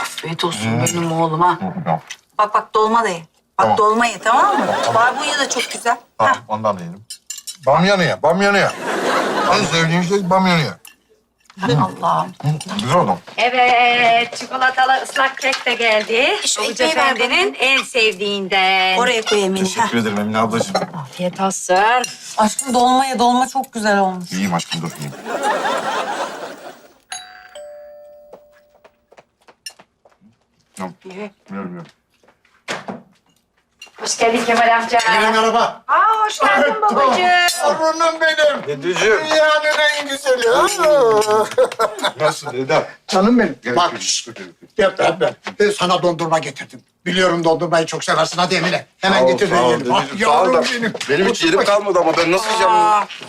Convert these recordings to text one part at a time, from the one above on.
Afiyet olsun benim oğluma. Tamam. Bak bak dolma da ye. Bak Tamam. dolma ye tamam mı? Barbunya da çok güzel. Tamam, Heh. ondan da yedim. Bamyanı ye, bamyanı ye. En sevdiğin şey bamyanı ye. Allah'ım. Hı, Güzel adam. Evet, çikolatalı ıslak kek de geldi. Şu Oğuz ekmeği ver Efendi'nin en sevdiğinden. Oraya koy Emine. Heh. Teşekkür ederim Emine ablacığım. Afiyet olsun. Aşkım dolma ye. Dolma çok güzel olmuş. İyiyim aşkım dur iyiyim. Tamam. Biliyorum biliyorum. Hoş geldin Kemal amca. merhaba. Aa, hoş geldin babacığım. Torunum benim. Dedeciğim. Dünyanın en güzeli. Nasıl dede? Canım benim. Bak Bak. Yap, yap. Ben sana dondurma getirdim. Biliyorum dondurmayı çok seversin. Hadi Emine. Hemen getir de yiyelim. Ah, yavrum da benim. Benim hiç yerim kalmadı ama ben nasıl yiyeceğim?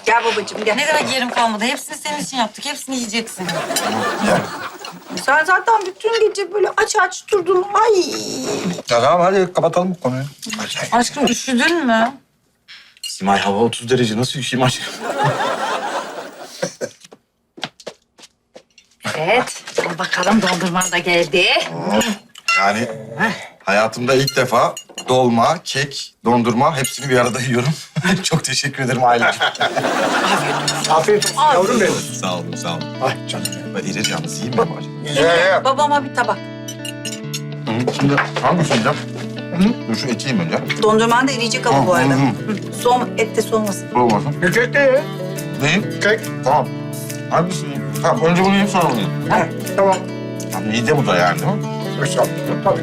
Gel babacığım gel. Ne demek yerim kalmadı? Hepsini senin için yaptık. Hepsini yiyeceksin. Sen zaten bütün gece böyle aç aç durdun. Ay. Tamam hadi kapatalım bu konuyu. Aşkım üşüdün mü? Simay hava 30 derece nasıl üşüyeyim aşkım? Evet, al bakalım dondurman da geldi. Yani hayatımda ilk defa dolma, kek, dondurma hepsini bir arada yiyorum. Çok teşekkür ederim aileciğim. Afiyet olsun yavrum benim. sağ olun, sağ olun. Ay canım benim. Ben iri yalnız yiyeyim mi acaba? Ye ye. Babama bir tabak. Hı, Şimdi hangisini yiyeceğim? Hı? Dur şu eti yiyeyim önce. Dondurman da eriyecek ama bu arada. hı, hı. Soğum, et de soğumasın. Olmasın. Kek de ye. Neyi? Kek. Tamam. Hangisini yiyeyim? Tamam önce bunu yiyeyim sonra bunu yiyeyim. Ha, tamam. Tamam, mide bu da yani değil mi? Sağ ol. Tabii.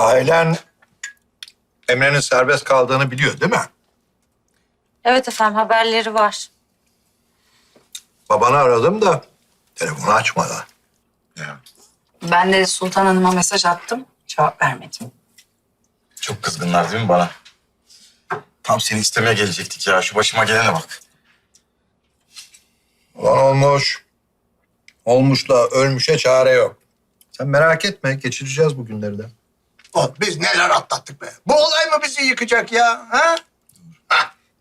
Ailen Emre'nin serbest kaldığını biliyor değil mi? Evet efendim haberleri var. Babanı aradım da telefonu açmadı. Ya. Ben de Sultan Hanım'a mesaj attım. Cevap vermedim. Çok kızgınlar değil mi bana? Tam seni istemeye gelecektik ya. Şu başıma gelene bak. Olan olmuş. Olmuşla ölmüşe çare yok. Sen merak etme geçireceğiz bu günleri de. Oh, biz neler atlattık be. Bu olay mı bizi yıkacak ya? Ha?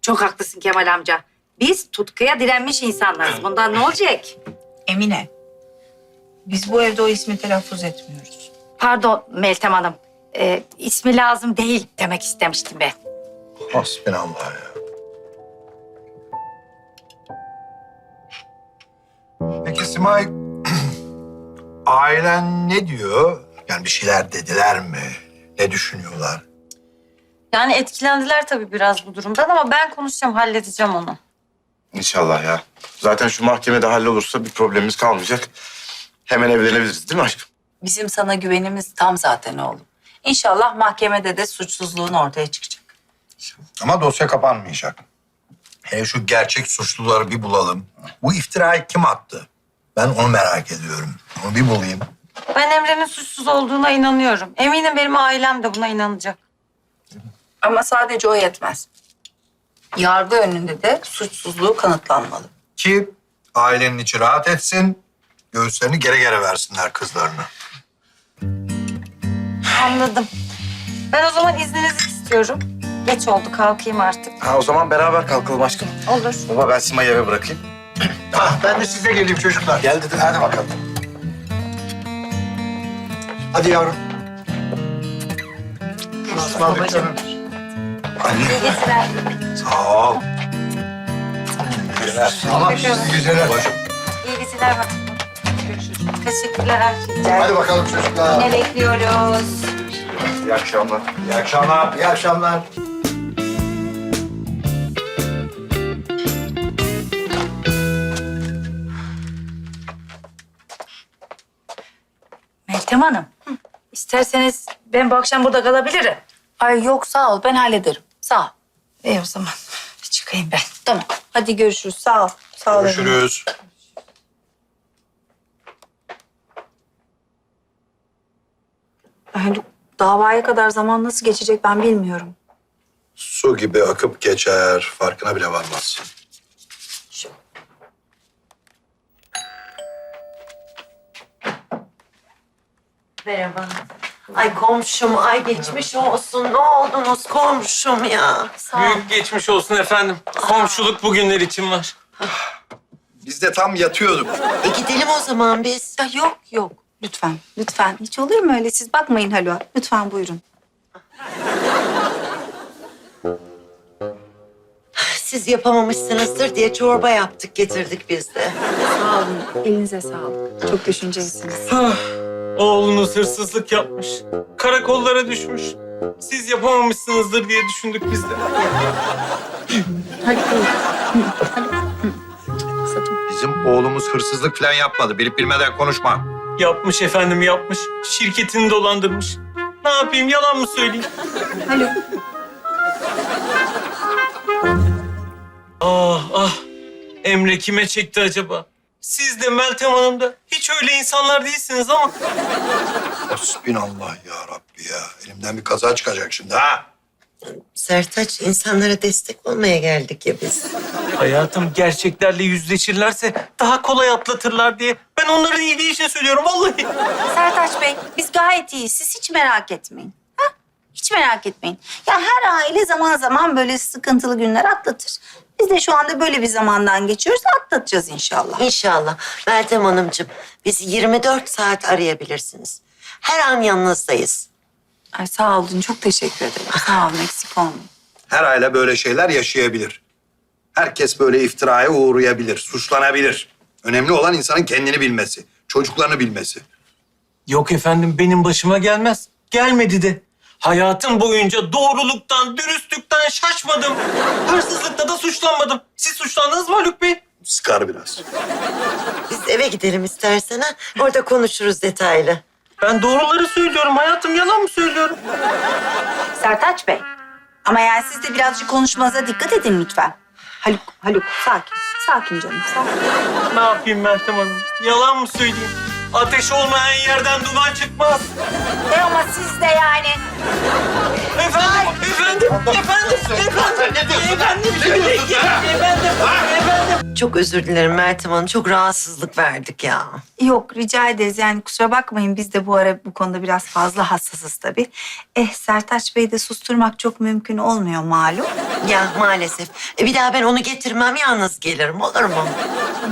Çok haklısın Kemal amca. Biz tutkuya direnmiş insanlarız. Bundan ne olacak? Emine. Biz bu evde o ismi telaffuz etmiyoruz. Pardon Meltem Hanım. Ee, ismi lazım değil demek istemiştim ben. Hasbinallah ya. Peki Simay, ailen ne diyor? Yani bir şeyler dediler mi? Ne düşünüyorlar? Yani etkilendiler tabii biraz bu durumdan ama ben konuşacağım, halledeceğim onu. İnşallah ya. Zaten şu mahkemede hallolursa bir problemimiz kalmayacak. Hemen evlenebiliriz değil mi aşkım? Bizim sana güvenimiz tam zaten oğlum. İnşallah mahkemede de suçsuzluğun ortaya çıkacak. Ama dosya kapanmayacak. Hele şu gerçek suçluları bir bulalım. Bu iftirayı kim attı? Ben onu merak ediyorum. Onu bir bulayım. Ben Emre'nin suçsuz olduğuna inanıyorum. Eminim benim ailem de buna inanacak. Ama sadece o yetmez. Yargı önünde de suçsuzluğu kanıtlanmalı. Ki ailenin içi rahat etsin. Göğüslerini gere gere versinler kızlarına. Anladım. Ben o zaman izninizi istiyorum. Geç oldu, kalkayım artık. Ha o zaman beraber kalkalım aşkım. Olur. Baba ben Sima'yı eve bırakayım. Ah, ben de size geleyim çocuklar. Gel dedi hadi bakalım. Hadi yavrum. Ismarladık canım. Geceler. Sağ ol. Tamam, siz geceler. İyi geceler. bak. Teşekkürler için. Hadi bakalım çocuklar. Ne bekliyoruz? İyi akşamlar. İyi akşamlar. İyi akşamlar. Meltem Hanım. İsterseniz ben bu akşam burada kalabilirim. Ay yok sağ ol ben hallederim. Sağ ol. İyi o zaman. Bir çıkayım ben. Tamam. Hadi görüşürüz. Sağ ol. Sağ ol. Görüşürüz. Yani davaya kadar zaman nasıl geçecek ben bilmiyorum. Su gibi akıp geçer. Farkına bile varmazsın. Merhaba. Ay komşum, ay geçmiş olsun. Ne oldunuz komşum ya? Büyük geçmiş olsun efendim. Komşuluk bugünler için var. Biz de tam yatıyorduk. E gidelim o zaman biz. Ya yok yok. Lütfen, lütfen. Hiç olur mu öyle? Siz bakmayın Haluk'a. Lütfen buyurun. Siz yapamamışsınızdır diye çorba yaptık getirdik biz de. Sağ olun. Elinize sağlık. Çok düşüncelisiniz. Oğlunuz hırsızlık yapmış. Karakollara düşmüş. Siz yapamamışsınızdır diye düşündük biz de. Bizim oğlumuz hırsızlık falan yapmadı. Bilip bilmeden konuşma. Yapmış efendim yapmış. Şirketini dolandırmış. Ne yapayım yalan mı söyleyeyim? Haluk. Ah ah. Emre kime çekti acaba? Siz de Meltem Hanım da hiç öyle insanlar değilsiniz ama. Hasbinallah ya Rabbi ya. Elimden bir kaza çıkacak şimdi ha. Sertaç insanlara destek olmaya geldik ya biz. Hayatım gerçeklerle yüzleşirlerse daha kolay atlatırlar diye. Ben onların iyiliği için söylüyorum vallahi. Sertaç Bey, biz gayet iyiyiz. Siz hiç merak etmeyin. Ha? Hiç merak etmeyin. Ya her aile zaman zaman böyle sıkıntılı günler atlatır. Biz de şu anda böyle bir zamandan geçiyoruz. Atlatacağız inşallah. İnşallah. Meltem Hanımcığım bizi 24 saat arayabilirsiniz. Her an yanınızdayız. Ay sağ olun. Çok teşekkür ederim. Sağ olun. Eksik olmayın. Her aile böyle şeyler yaşayabilir. Herkes böyle iftiraya uğrayabilir, suçlanabilir. Önemli olan insanın kendini bilmesi, çocuklarını bilmesi. Yok efendim benim başıma gelmez. Gelmedi de. Hayatım boyunca doğruluktan, dürüstlükten şaşmadım. Hırsızlıkta da suçlanmadım. Siz suçlandınız mı Haluk Bey? Sıkar biraz. Biz eve gidelim istersen ha. Orada konuşuruz detaylı. Ben doğruları söylüyorum. Hayatım yalan mı söylüyorum? Sertaç Bey. Ama yani siz de birazcık konuşmanıza dikkat edin lütfen. Haluk, Haluk sakin. Sakin canım, sakin. Ne yapayım Meltem Hanım? Yalan mı söyleyeyim? Ateş olmayan yerden duman çıkmaz. Siz de yani. Efendim, efendim, efendim, efendim. Ne diyorsun efendim, efendim, efendim, efendim. Çok özür dilerim Meltem Hanım. Çok rahatsızlık verdik ya. Yok rica ederiz yani kusura bakmayın biz de bu ara bu konuda biraz fazla hassasız tabii. Eh Sertaç Bey'i de susturmak çok mümkün olmuyor malum. Ya maalesef. E, bir daha ben onu getirmem yalnız gelirim olur mu?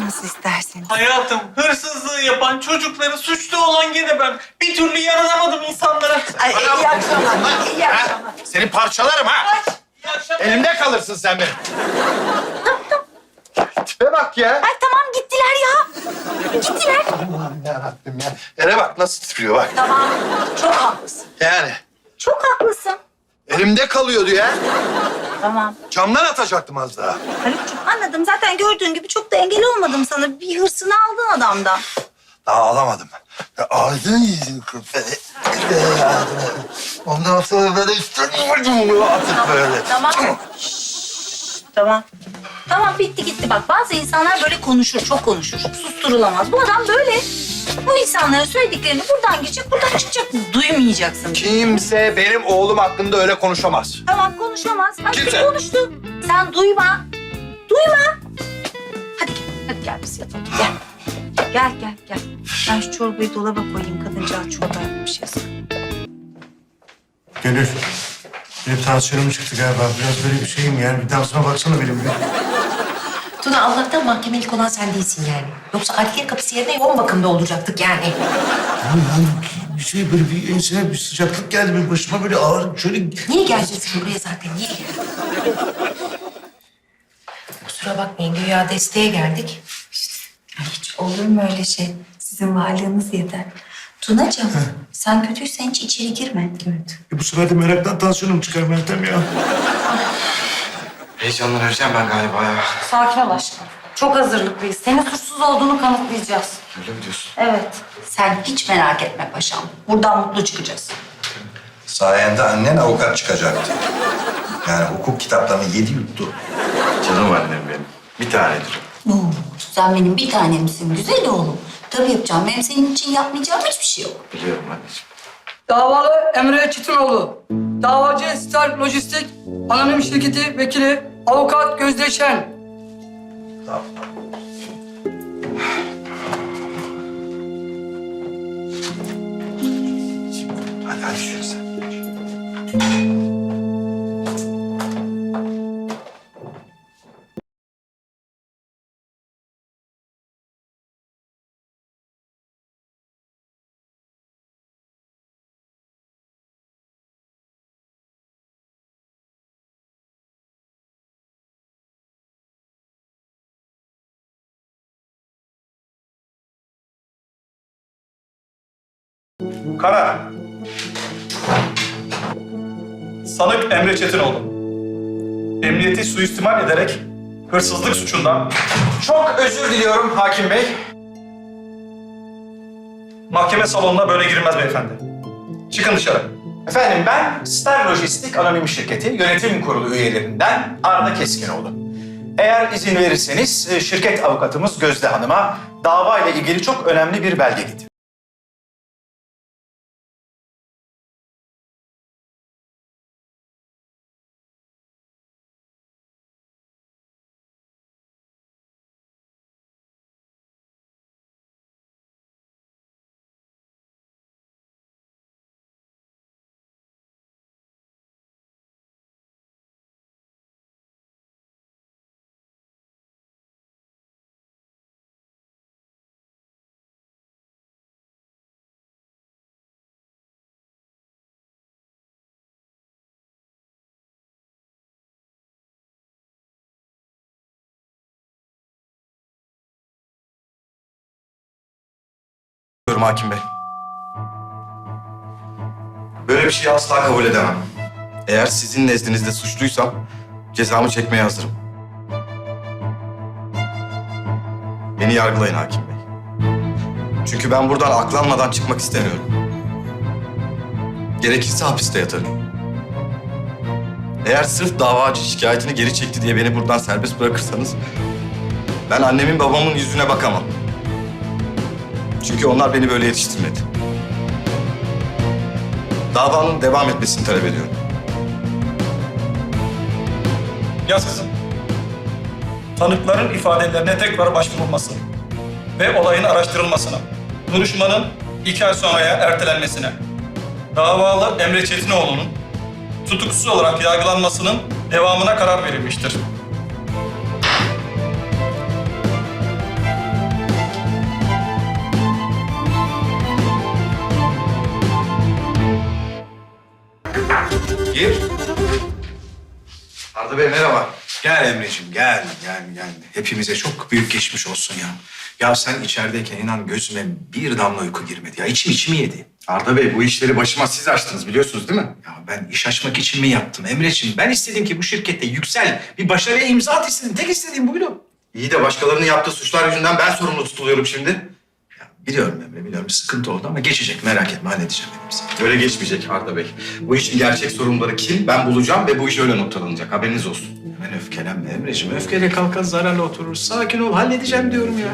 Nasıl isterseniz. Hayatım, hırsızlığı yapan çocukları suçlu olan gene ben. Bir türlü yaranamadım insanlara. Ay, iyi akşamlar. İyi akşamlar. Seni parçalarım ha. İyi akşamlar. Elimde kalırsın sen benim. Bak ya. Ay tamam gittiler ya. Gittiler. Aman yarabbim ya. Ere bak nasıl titriyor bak. Tamam çok haklısın. Yani Çok haklısın. elimde kalıyordu ya. Tamam. Camdan atacaktım az daha. Haluk'cum anladım zaten gördüğün gibi çok da engel olmadım sana. Bir hırsını aldın adamdan. Daha alamadım. Ya Ağzını yiyecek köpeği. Ondan sonra böyle üstüne vurdum atıp böyle. Tamam. Şşş, tamam. Tamam bitti gitti bak. Bazı insanlar böyle konuşur, çok konuşur. Susturulamaz. Bu adam böyle. Bu insanların söylediklerini buradan geçecek, buradan çıkacak. Duymayacaksın. Kimse benim oğlum hakkında öyle konuşamaz. Tamam konuşamaz. Hadi Kimse. konuştu. Sen duyma. Duyma. Hadi gel, hadi gel biz yatalım. Gel. Gel, gel, gel. Ben şu çorbayı dolaba koyayım. Kadıncağız çorba yapmış ya. Gönül. Benim tansiyonum çıktı galiba. Biraz böyle bir şeyim yani. Bir dansıma baksana benim bir. Tuna Allah'tan mahkemelik olan sen değilsin yani. Yoksa adliye kapısı yerine yoğun bakımda olacaktık yani. Yani, yani bir şey böyle bir enseme bir sıcaklık geldi. Benim başıma böyle ağır şöyle... Niye geleceksin buraya zaten? Niye? Kusura bakmayın güya desteğe geldik. Hiç olur mu öyle şey? Sizin varlığınız yeter. Tunacığım, sen kötüysen hiç içeri girme. Evet. E, bu sefer de meraktan tansiyonum çıkar Meltem ya. Heyecanlanacağım ben galiba ya. Sakin ol aşkım. Çok hazırlıklıyız. Senin suçsuz olduğunu kanıtlayacağız. Öyle mi diyorsun? Evet. Sen hiç merak etme paşam. Buradan mutlu çıkacağız. Sayende annen avukat çıkacaktı. Yani hukuk kitaplarını yedi yuttu. Canım annem benim. Bir tanedir. Oo, sen benim bir tanemsin güzel oğlum. Tabii yapacağım. Benim senin için yapmayacağım hiçbir şey yok. Biliyorum anneciğim. Davalı Emre Çetinoğlu. Davacı Star Lojistik Anonim Şirketi Vekili Avukat Gözde Şen. Tamam. Karar. Sanık Emre Çetinoğlu. Emniyeti suistimal ederek hırsızlık suçundan Çok özür diliyorum hakim bey. mahkeme salonuna böyle girilmez beyefendi. Çıkın dışarı. Efendim ben Star Lojistik Anonim Şirketi Yönetim Kurulu üyelerinden Arda Keskinoğlu. Eğer izin verirseniz e, şirket avukatımız Gözde Hanım'a dava ile ilgili çok önemli bir belge getirdim. Diyorum hakim bey. Böyle bir şeyi asla kabul edemem. Eğer sizin nezdinizde suçluysam cezamı çekmeye hazırım. Beni yargılayın hakim bey. Çünkü ben buradan aklanmadan çıkmak istemiyorum. Gerekirse hapiste yatarım. Eğer sırf davacı şikayetini geri çekti diye beni buradan serbest bırakırsanız... ...ben annemin babamın yüzüne bakamam. Çünkü onlar beni böyle yetiştirmedi. Davanın devam etmesini talep ediyorum. Yaz kızım. Tanıkların ifadelerine tekrar başvurulması ve olayın araştırılmasına, duruşmanın iki ay sonraya ertelenmesine, davalı Emre Çetinoğlu'nun tutuksuz olarak yargılanmasının devamına karar verilmiştir. Arda Bey merhaba. Gel Emre'ciğim gel gel gel. Hepimize çok büyük geçmiş olsun ya. Ya sen içerideyken inan gözüme bir damla uyku girmedi ya. İçim içimi yedi. Arda Bey bu işleri başıma siz açtınız biliyorsunuz değil mi? Ya ben iş açmak için mi yaptım Emre'ciğim? Ben istedim ki bu şirkette yüksel, bir başarıya imza at istedim. Tek istediğim buydu. İyi de başkalarının yaptığı suçlar yüzünden ben sorumlu tutuluyorum şimdi. Biliyorum Emre, biliyorum bir sıkıntı oldu ama geçecek. Merak etme halledeceğim seni. Öyle geçmeyecek Arda Bey. Bu işin gerçek sorumluları kim? Ben bulacağım ve bu iş öyle noktalanacak. Haberiniz olsun. Hemen öfkelenme Emre'ciğim. Öfkeyle kalkan zararla otururuz. Sakin ol, halledeceğim diyorum ya.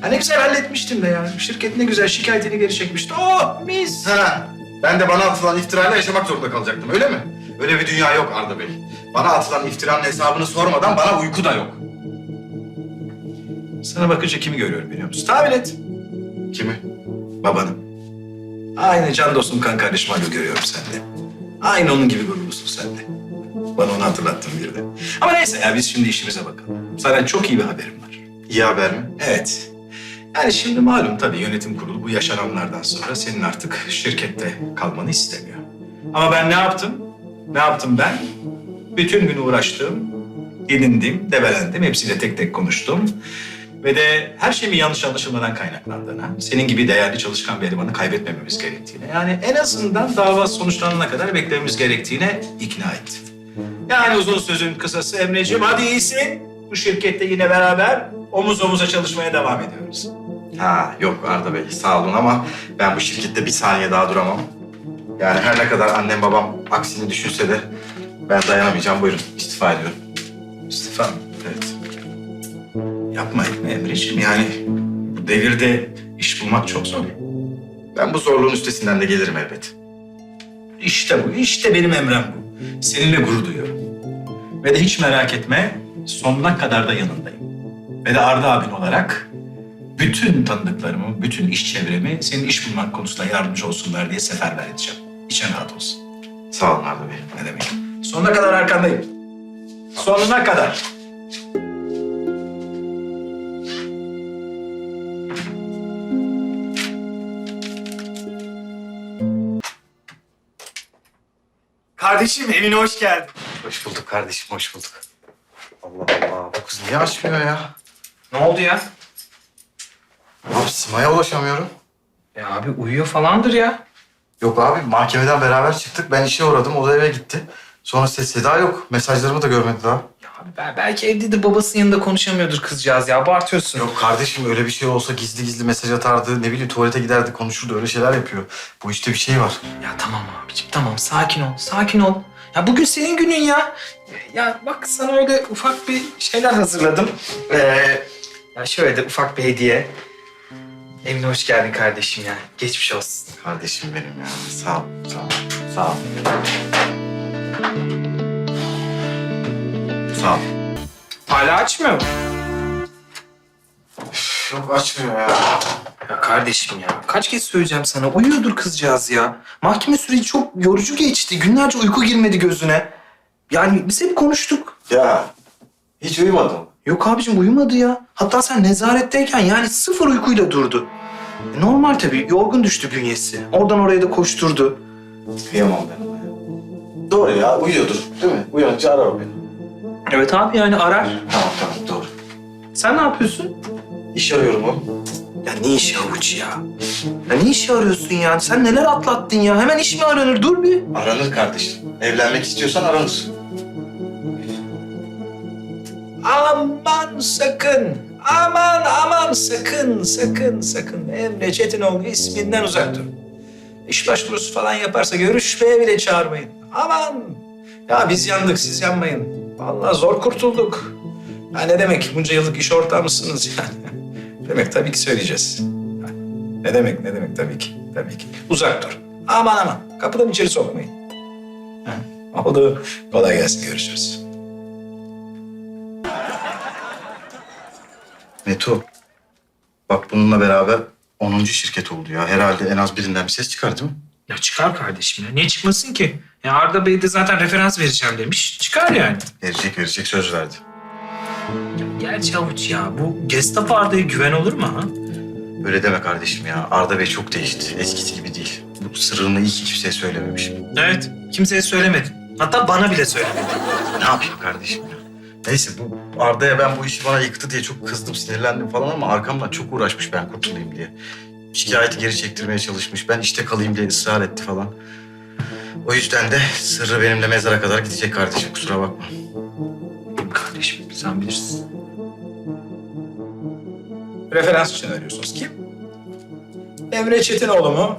Ha ne güzel halletmiştim de ya. Şirket ne güzel şikayetini geri çekmişti. Oh mis. Ha, ben de bana atılan iftirayla yaşamak zorunda kalacaktım öyle mi? Öyle bir dünya yok Arda Bey. Bana atılan iftiranın hesabını sormadan bana uyku da yok. Sana bakınca kimi görüyorum biliyor musun? Tahmin et. Kimi? Babanı. Aynı can dostum kan kardeşim Alo görüyorum sende. Aynı onun gibi gururlusun sen de. Bana onu hatırlattın bir de. Ama neyse ya biz şimdi işimize bakalım. Sana çok iyi bir haberim var. İyi haber mi? Evet. Yani şimdi malum tabii yönetim kurulu bu yaşananlardan sonra senin artık şirkette kalmanı istemiyor. Ama ben ne yaptım? Ne yaptım ben? Bütün gün uğraştım, didindim, debelendim, hepsiyle tek tek konuştum. Ve de her şeyin yanlış anlaşılmadan kaynaklandığına, senin gibi değerli çalışkan bir elemanı kaybetmememiz gerektiğine, yani en azından dava sonuçlanana kadar beklememiz gerektiğine ikna ettim. Yani uzun sözün kısası Emreciğim, hadi iyisin. Bu şirkette yine beraber omuz omuza çalışmaya devam ediyoruz. Ha yok Arda Bey sağ olun ama ben bu şirkette bir saniye daha duramam. Yani her ne kadar annem babam aksini düşünse de ben dayanamayacağım. Buyurun istifa ediyorum. İstifa mı? Yapma etme Emreciğim. Yani bu devirde iş bulmak çok zor. Ben bu zorluğun üstesinden de gelirim elbet. İşte bu, işte benim emrem bu. Seninle gurur duyuyorum. Ve de hiç merak etme, sonuna kadar da yanındayım. Ve de Arda abin olarak bütün tanıdıklarımı, bütün iş çevremi senin iş bulmak konusunda yardımcı olsunlar diye seferber edeceğim. İçin rahat olsun. Sağ olun Arda Bey. Ne demek? Sonuna kadar arkandayım. Sonuna kadar. Kardeşim evine hoş geldin. Hoş bulduk kardeşim, hoş bulduk. Allah Allah, bu kız niye açmıyor ya? Ne oldu ya? Abi Sima'ya ulaşamıyorum. Ya abi uyuyor falandır ya. Yok abi mahkemeden beraber çıktık. Ben işe uğradım. O da eve gitti. Sonra ses seda yok. Mesajlarımı da görmedi daha. Abi belki evdedir babasının yanında konuşamıyordur kızcağız ya. Abartıyorsun. Yok kardeşim öyle bir şey olsa gizli gizli mesaj atardı. Ne bileyim tuvalete giderdi konuşurdu. Öyle şeyler yapıyor. Bu işte bir şey var. Ya tamam abicim tamam sakin ol sakin ol. Ya bugün senin günün ya. Ya bak sana öyle ufak bir şeyler hazırladım. Ee, ya şöyle de ufak bir hediye. Evine hoş geldin kardeşim ya. Geçmiş olsun. Kardeşim benim ya. Sağ ol. Sağ ol. Sağ ol. Sağ ol. Hala açmıyor mu? Yok açmıyor ya. Ya kardeşim ya kaç kez söyleyeceğim sana uyuyordur kızcağız ya. Mahkeme süreci çok yorucu geçti. Günlerce uyku girmedi gözüne. Yani biz hep konuştuk. Ya hiç uyumadım. Yok abicim uyumadı ya. Hatta sen nezaretteyken yani sıfır uykuyla durdu. E, Normal tabii yorgun düştü bünyesi. Oradan oraya da koşturdu. Kıyamam ben ona ya. Doğru ya uyuyordur değil mi? Uyanınca arar o beni. Evet abi yani arar. Tamam tamam doğru. Sen ne yapıyorsun? İş arıyorum oğlum. Ya ne işi avuç ya? Ya ne işi arıyorsun ya? Sen neler atlattın ya? Hemen iş mi aranır? Dur bir. Aranır kardeşim. Evlenmek istiyorsan aranır. Aman sakın. Aman aman sakın sakın sakın. Emre Çetinoğlu isminden uzak durun. İş başvurusu falan yaparsa görüşmeye bile çağırmayın. Aman. Ya biz yandık siz yanmayın. Vallahi zor kurtulduk. Ya ne demek bunca yıllık iş ortağımızsınız yani. demek tabii ki söyleyeceğiz. Ne demek ne demek tabii ki. Tabii ki. Uzak dur. Aman aman. Kapıdan içeri sokmayın. Ha, Oldu. Kolay gelsin görüşürüz. Meto. Bak bununla beraber 10. şirket oldu ya. Herhalde en az birinden bir ses çıkar değil mi? Ya çıkar kardeşim ya. Niye çıkmasın ki? Ya Arda Bey de zaten referans vereceğim demiş. Çıkar yani. Verecek verecek söz verdi. Gerçi avuç ya. Bu Gestapo Arda'ya güven olur mu ha? Öyle deme kardeşim ya. Arda Bey çok değişti. Eskisi gibi değil. Bu sırrını iyi ki kimseye söylememişim. Evet. Kimseye söylemedi. Hatta bana bile söylemedi. Ne yapayım kardeşim ya? Neyse bu Arda'ya ben bu işi bana yıktı diye çok kızdım, sinirlendim falan ama arkamdan çok uğraşmış ben kurtulayım diye. Şikayeti geri çektirmeye çalışmış. Ben işte kalayım diye ısrar etti falan. O yüzden de sırrı benimle mezara kadar gidecek kardeşim. Kusura bakma. Kardeşim sen bilirsin. Referans için arıyorsunuz. Kim? Emre Çetinoğlu mu?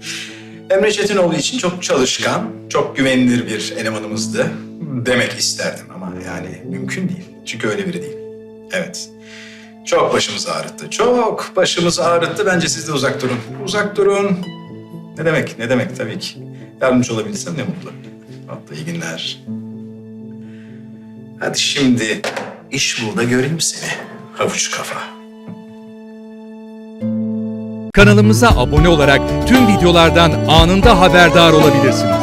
Emre Çetinoğlu için çok çalışkan, çok güvenilir bir elemanımızdı. Demek isterdim ama yani mümkün değil. Çünkü öyle biri değil. Evet. Çok başımızı ağrıttı. Çok başımızı ağrıttı. Bence siz de uzak durun. Uzak durun. Ne demek? Ne demek tabii ki. Yardımcı olabilsem ne mutlu. Hatta iyi günler. Hadi şimdi iş bul da göreyim seni. Havuç kafa. Kanalımıza abone olarak tüm videolardan anında haberdar olabilirsiniz.